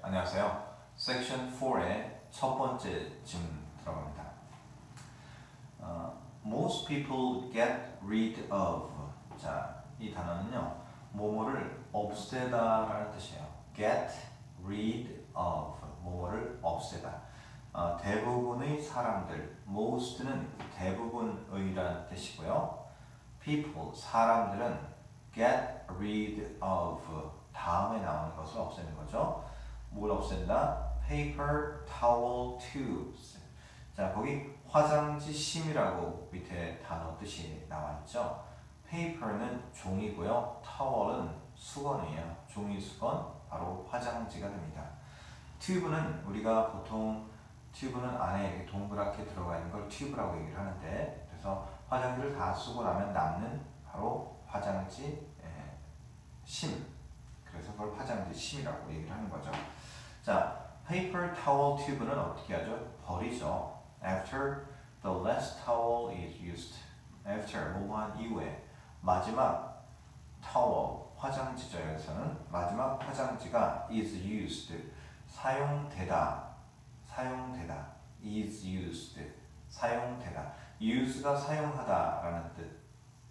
안녕하세요. 섹션 4의 첫 번째 질문 들어갑니다. 어, most people get rid of. 자, 이 단어는요, 뭐뭐를 없애다라는 뜻이에요. get rid of. 뭐뭐를 없애다. 어, 대부분의 사람들, most는 대부분의라는 뜻이고요. people, 사람들은 get rid of 다음에 나오는 것을 없애는 거죠. 뭘 없앤다? paper towel tubes. 자, 거기 화장지 심이라고 밑에 단어 뜻이 나와 있죠. paper는 종이고요. towel은 수건이에요. 종이 수건 바로 화장지가 됩니다. 튜브는 우리가 보통 튜브는 안에 동그랗게 들어가 있는 걸 튜브라고 얘기를 하는데 그래서 화장지를 다 쓰고 나면 남는 바로 화장지 예, 심 그래서 그걸 화장지 심이라고 얘기를 하는 거죠. 자, paper towel tube는 어떻게 하죠? 버리죠. After the last towel is used. After 뭐한 이후에 마지막 towel 화장지죠 여기서는 마지막 화장지가 is used 사용되다 사용되다 is used 사용되다 use가 사용하다라는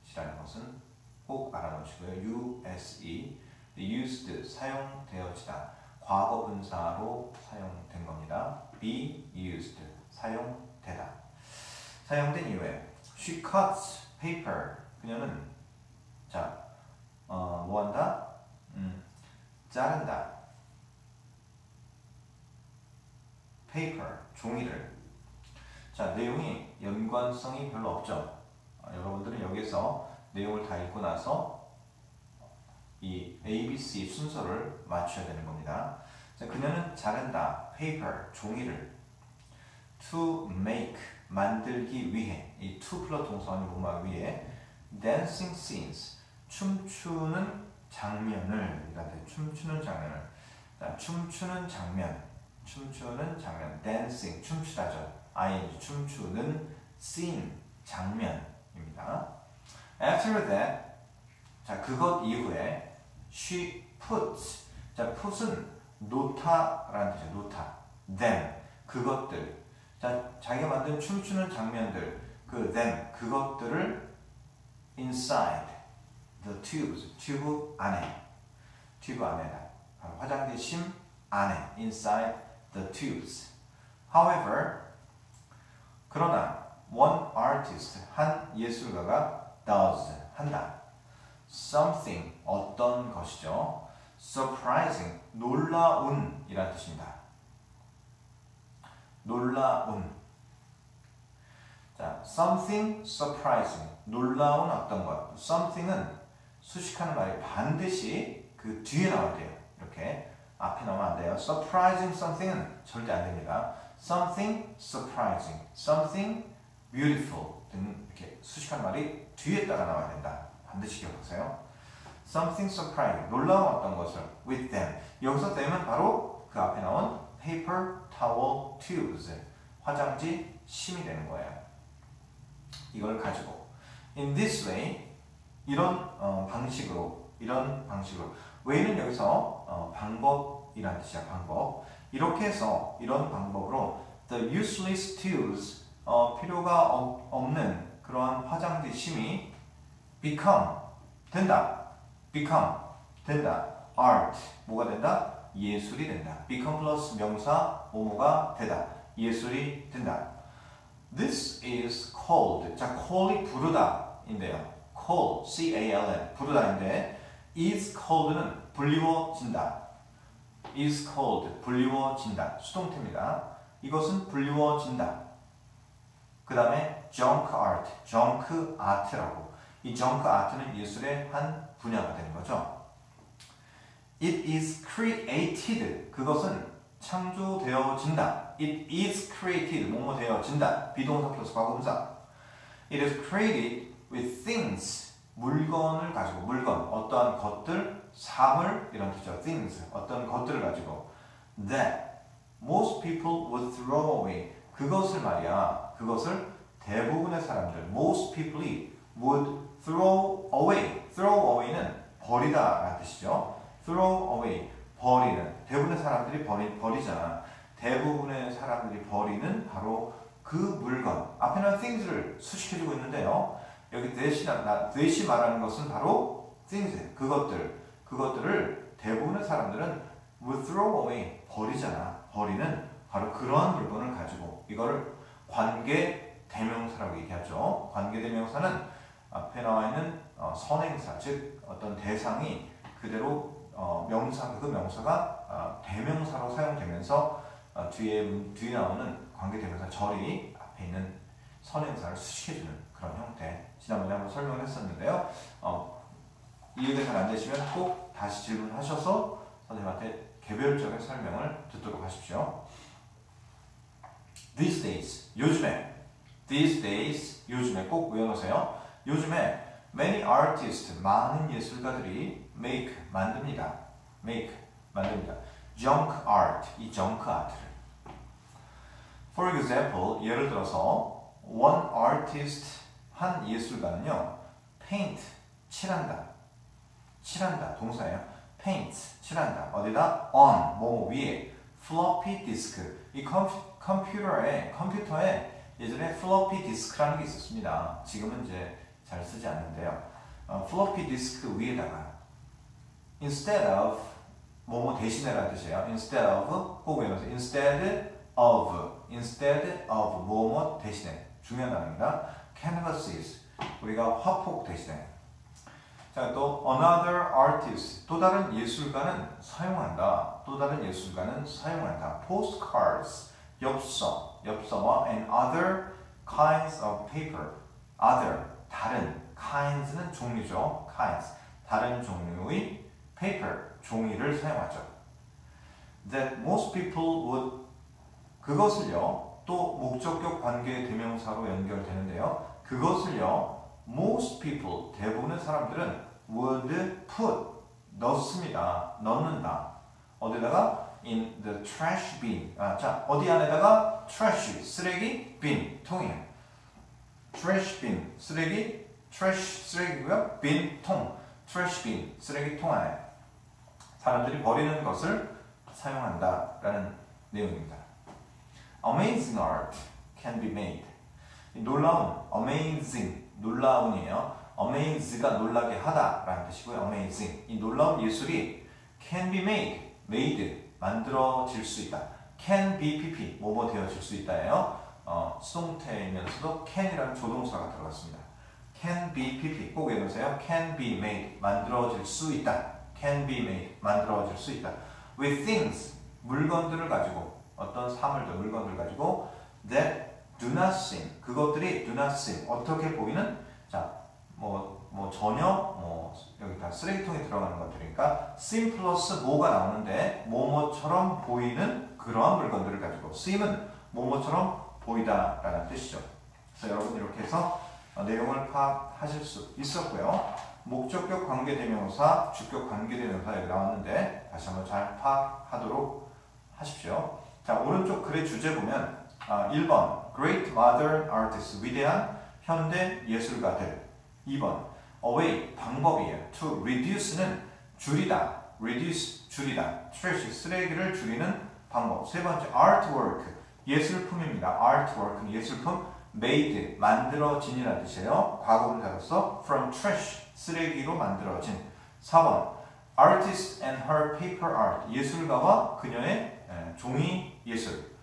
뜻이라는 것은 꼭 알아놓으시고요. use used 사용되어지다 과거 분사로 사용된 겁니다. be used 사용되다 사용된 이후에 she cuts paper 그녀는 자 어, 뭐한다? 음, 자른다 paper 종이를 자 내용이 연관성이 별로 없죠. 아, 여러분들은 여기서 내용을 다 읽고 나서 이 A, B, C 순서를 맞춰야 되는 겁니다. 자, 그녀는 자른다. Paper 종이를. To make 만들기 위해. 이 to 플러스 동사원이 뭐만 위해 dancing scenes 춤추는 장면을 이란데 춤추는 장면을. 자, 춤추는 장면. 춤추는 장면. Dancing 춤추다죠. ing 춤추는 scene 장면입니다. After that 자 그것 이후에 she puts 자 put은 놓다라는 뜻이에요. 놓다 them 그것들 자 자기가 만든 춤추는 장면들 그 them 그것들을 inside the tubes 튜브 안에 튜브 안에다 화장지 심 안에 inside the tubes however 그러나 one artist 한 예술가가 does 한다 something 어떤 것이죠 surprising 놀라운 이란 뜻입니다 놀라운 자 something surprising 놀라운 어떤 것 something은 수식하는 말이 반드시 그 뒤에 나와야 돼요 이렇게 앞에 나오면 안 돼요 surprising something은 절대 안 됩니다 something surprising, something beautiful 등 이렇게 수식한 말이 뒤에다가 나와야 된다. 반드시 기억하세요. something surprising, 어떤 것을 with them. 여기서 them은 바로 그 앞에 나온 paper towel tubes, 화장지 심이 되는 거예요. 이걸 가지고 in this way 이런 어, 방식으로 이런 방식으로 way는 여기서 어, 방법이라는 뜻이야 방법. 이렇게 해서 이런 방법으로 the useless tools 어, 필요가 없, 없는 그러한 화장지 심이 become 된다. become 된다. art 뭐가 된다? 예술이 된다. become 플러스 명사 뭐뭐가 되다. 예술이 된다. This is called. 자, call이 부르다인데요. call, C-A-L-L 부르다인데 is called는 불리워진다. is called 불리워진다 수동태입니다. 이것은 불리워진다. 그 다음에 junk art, junk art라고 이 junk art는 예술의 한 분야가 되는 거죠. It is created 그것은 창조되어진다. It is created 뭐뭐 되어진다. 비동사 플러스 과거분사. It is created with things 물건을 가지고 물건 어떠한 것들 사물 이런 뜻이죠. things 어떤 것들을 가지고 that most people would throw away 그것을 말이야 그것을 대부분의 사람들 most people이 would throw away throw away는 버리다 라는 뜻이죠. throw away 버리는 대부분의 사람들이 버리, 버리잖아. 대부분의 사람들이 버리는 바로 그 물건 앞에 나온 things를 수식해주고 있는데요. 여기 나, that이 말하는 것은 바로 things 그것들 그것들을 대부분의 사람들은 will throw away 버리잖아. 버리는 바로 그러한 물건을 가지고 이거를 관계 대명사라고 얘기하죠. 관계 대명사는 앞에 나와 있는 어, 선행사 즉 어떤 대상이 그대로 어, 명사 그 명사가 어, 대명사로 사용되면서 어, 뒤에 문- 뒤에 나오는 관계 대명사 절이 앞에 있는 선행사를 수식해주는 그런 형태. 지난번에 한번 설명을 했었는데요. 어, 이해가 잘 안 되시면 꼭 다시 질문하셔서 선생님한테 개별적인 설명을 듣도록 하십시오. These days, 요즘에 These days, 요즘에 꼭 외워놓으세요. 요즘에 many artists, 많은 예술가들이 make, 만듭니다. make, 만듭니다. junk art, 이 junk art를. For example, 예를 들어서 one artist, 한 예술가는요, paint, 칠한다. 칠한다, 동사예요. paint, 칠한다. 어디다? on, 뭐 위에. floppy disk, 이 컴, 컴퓨터에, 컴퓨터에 예전에 floppy disk라는 게 있었습니다. 지금은 이제 잘 쓰지 않는데요. 어, floppy disk 위에다가 instead of 뭐뭐 대신에라는 뜻이에요. instead of 꼭 외우세요. instead of instead of 뭐뭐 대신에 중요한 단어입니다. canvases 우리가 화폭 대신에 자 또 another artist 또 다른 예술가는 사용한다. 또 다른 예술가는 사용한다. postcards 엽서 엽서와 and other kinds of paper other 다른 kinds는 종류죠. kinds 다른 종류의 paper 종이를 사용하죠. That most people would 그것을요 또 목적격 관계 대명사로 연결되는데요. 그것을요 most people 대부분의 사람들은 would put 넣습니다. 넣는다. 어디다가 in the trash bin. 아, 자 어디 안에다가 trash 쓰레기 bin 통이에요. Trash bin 쓰레기 trash 쓰레기고요. bin 통 trash bin 쓰레기통 안에 사람들이 버리는 것을 사용한다라는 내용입니다. Amazing art can be made. 이 놀라운, amazing, 놀라운이에요. amaze가 놀라게 하다라는 뜻이고요. amazing. 이 놀라운 예술이 can be made, made, 만들어질 수 있다. can be pp, 뭐뭐 되어질 수 있다예요. 어, 수동태이면서도 can이라는 조동사가 들어갔습니다. can be pp, 꼭 외우세요. can be made, 만들어질 수 있다. can be made, 만들어질 수 있다. with things, 물건들을 가지고 어떤 사물들, 물건들 가지고 that do not seem, 그것들이 do not seem, 어떻게 보이는? 자, 뭐, 뭐 전혀, 뭐 여기 다 쓰레기통에 들어가는 것들이니까 seem 플러스 뭐가 나오는데 뭐뭐처럼 보이는 그러한 물건들을 가지고 seem은 뭐뭐처럼 보이다 라는 뜻이죠. 그래서 여러분 이렇게 해서 어, 내용을 파악하실 수 있었고요. 목적격 관계대명사, 주격 관계대명사 여기 나왔는데 다시 한번 잘 파악하도록 하십시오. 자 오른쪽 글의 주제 보면 아, 1번 Great Modern Artists 위대한 현대 예술가들 2번 away 방법이에요. to reduce는 줄이다. reduce 줄이다. trash 쓰레기를 줄이는 방법. 세 번째 artwork 예술품입니다. artwork는 예술품 made 만들어진이라는 뜻이에요. 과거를 다뤄서 from trash 쓰레기로 만들어진. 4번 artist and her paper art 예술가와 그녀의 에, 종이 예술.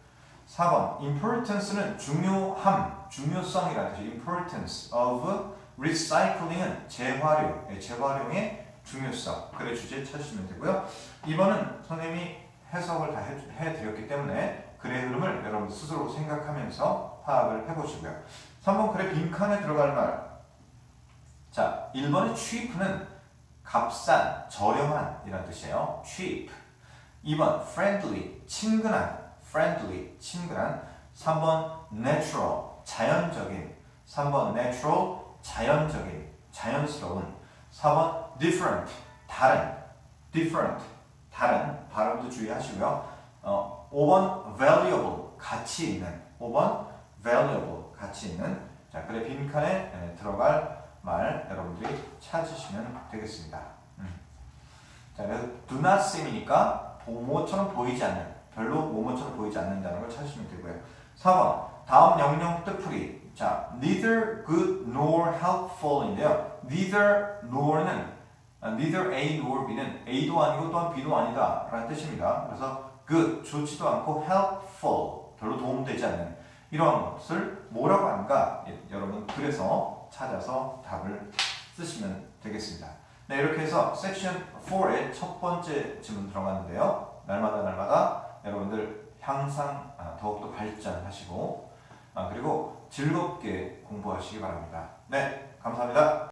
4번 importance는 중요함, 중요성이라는 뜻이에요. importance of recycling은 재활용, 예, 재활용의 중요성. 글의 주제 찾으시면 되고요. 2번은 선생님이 해석을 다 해, 해드렸기 때문에 글의 흐름을 여러분 스스로 생각하면서 파악을 해보시고요. 3번 글의 빈칸에 들어갈 말. 자, 1번의 cheap는 값싼, 저렴한 이란 뜻이에요. cheap. 2번 friendly, 친근한, friendly, 친근한. 3번 natural, 자연적인. 3번 natural, 자연적인, 자연스러운. 4번 different, 다른, different, 다른. 발음도 주의하시고요. 어, 5번 valuable, 가치 있는. 5번 valuable, 가치 있는. 자, 그래 빈칸에 에, 들어갈 말 여러분들이 찾으시면 되겠습니다. 음. 자, 그래서 do not seem이니까 뭐뭐처럼 보이지 않는 별로 뭐뭐처럼 보이지 않는다는 걸 찾으시면 되고요. 4번 다음 영영 뜻풀이 자 neither good nor helpful인데요. neither nor는 아, neither A nor B는 A도 아니고 또한 B도 아니다 라는 뜻입니다. 그래서 good 좋지도 않고 helpful 별로 도움되지 않는 이런 것을 뭐라고 하는가 예, 여러분 그래서 찾아서 답을 쓰시면 되겠습니다. 네 이렇게 해서 섹션 4의 첫 번째 질문 들어갔는데요. 날마다 날마다 여러분들 항상 아, 더욱더 발전하시고 아, 그리고 즐겁게 공부하시기 바랍니다. 네 감사합니다.